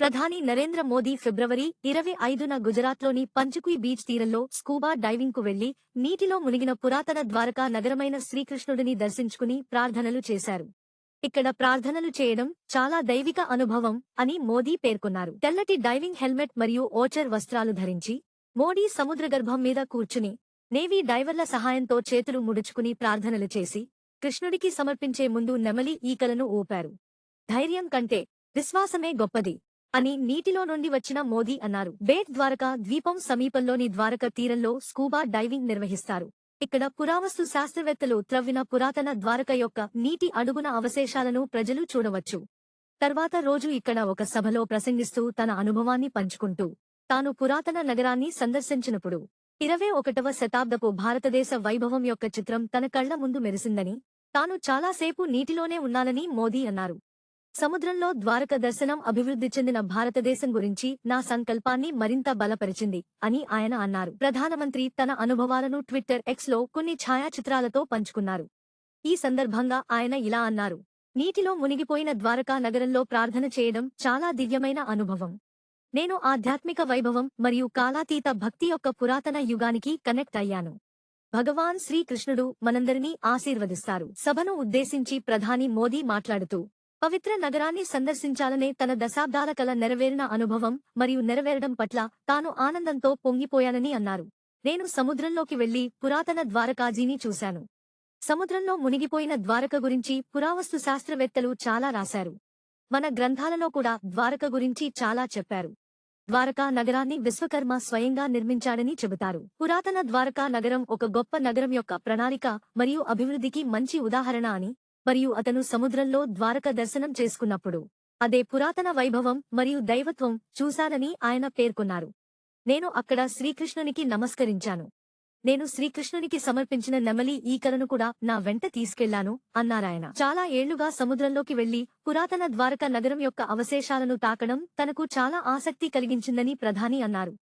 ప్రధాని నరేంద్ర మోదీ ఫిబ్రవరి ఇరవై ఐదున గుజరాత్లోని పంచుకుయ్ బీచ్ తీరంలో స్కూబా డైవింగ్కు వెళ్ళి నీటిలో మునిగిన పురాతన ద్వారకా నగరమైన శ్రీకృష్ణుడిని దర్శించుకుని ప్రార్థనలు చేశారు. ఇక్కడ ప్రార్థనలు చేయడం చాలా దైవిక అనుభవం అని మోదీ పేర్కొన్నారు. తెల్లటి డైవింగ్ హెల్మెట్ మరియు ఓచర్ వస్త్రాలు ధరించి మోడీ సముద్రగర్భం మీద కూర్చుని నేవీ డైవర్ల సహాయంతో చేతులు ముడుచుకుని ప్రార్థనలు చేసి కృష్ణుడికి సమర్పించే ముందు నెమలి ఈకలను ఊపారు. ధైర్యం కంటే విశ్వాసమే గొప్పది. అని నీటిలో నుండి వచ్చిన మోదీ అన్నారు. బేట్ ద్వారకా ద్వీపం సమీపంలోని ద్వారక తీరంలో స్కూబా డైవింగ్ నిర్వహిస్తారు. ఇక్కడ పురావస్తు శాస్త్రవేత్తలు త్రవ్విన పురాతన ద్వారక యొక్క నీటి అడుగున అవశేషాలను ప్రజలు చూడవచ్చు. తర్వాత రోజు ఇక్కడ ఒక సభలో ప్రసంగిస్తూ తన అనుభవాన్ని పంచుకుంటూ తాను పురాతన నగరాన్ని సందర్శించినప్పుడు ఇరవై ఒకటవ శతాబ్దపు భారతదేశ వైభవం యొక్క చిత్రం తన కళ్ళ ముందు మెరిసిందని తాను చాలాసేపు నీటిలోనే ఉన్నానని మోదీ అన్నారు. సముద్రంలో ద్వారక దర్శనం అభివృద్ధి చెందిన భారతదేశం గురించి నా సంకల్పాన్ని మరింత బలపరిచింది అని ఆయన అన్నారు. ప్రధానమంత్రి తన అనుభవాలను ట్విట్టర్ ఎక్స్లో కొన్ని ఛాయాచిత్రాలతో పంచుకున్నారు. ఈ సందర్భంగా ఆయన ఇలా అన్నారు. నీటిలో మునిగిపోయిన ద్వారకా నగరంలో ప్రార్థన చేయడం చాలా దివ్యమైన అనుభవం. నేను ఆధ్యాత్మిక వైభవం మరియు కాలాతీత భక్తి యొక్క పురాతన యుగానికి కనెక్ట్ అయ్యాను. భగవాన్ శ్రీకృష్ణుడు మనందరినీ ఆశీర్వదిస్తారు. సభను ఉద్దేశించి ప్రధాని మోదీ మాట్లాడుతూ పవిత్ర నగరాన్ని సందర్శించాలనే తన దశాబ్దాల కల నెరవేరిన అనుభవం మరియు నెరవేరడం పట్ల తాను ఆనందంతో పొంగిపోయానని అన్నారు. నేను సముద్రంలోకి వెళ్ళి పురాతన ద్వారకాజీని చూశాను. సముద్రంలో మునిగిపోయిన ద్వారక గురించి పురావస్తు శాస్త్రవేత్తలు చాలా రాశారు. మన గ్రంథాలలో కూడా ద్వారక గురించి చాలా చెప్పారు. ద్వారకా నగరాన్ని విశ్వకర్మ స్వయంగా నిర్మించాడని చెబుతారు. పురాతన ద్వారకా నగరం ఒక గొప్ప నగరం యొక్క ప్రణాళిక మరియు అభివృద్ధికి మంచి ఉదాహరణ అని మరియు అతను సముద్రంలో ద్వారక దర్శనం చేసుకున్నప్పుడు అదే పురాతన వైభవం మరియు దైవత్వం చూశానని ఆయన పేర్కొన్నారు. నేను అక్కడ శ్రీకృష్ణునికి నమస్కరించాను. నేను శ్రీకృష్ణునికి సమర్పించిన నెమలి ఈకలను కూడా నా వెంట తీసుకెళ్ళాను అన్నారాయన. చాలా ఏళ్ళుగా సముద్రంలోకి వెళ్ళి పురాతన ద్వారక నగరం యొక్క అవశేషాలను తాకడం తనకు చాలా ఆసక్తి కలిగించిందని ప్రధాని అన్నారు.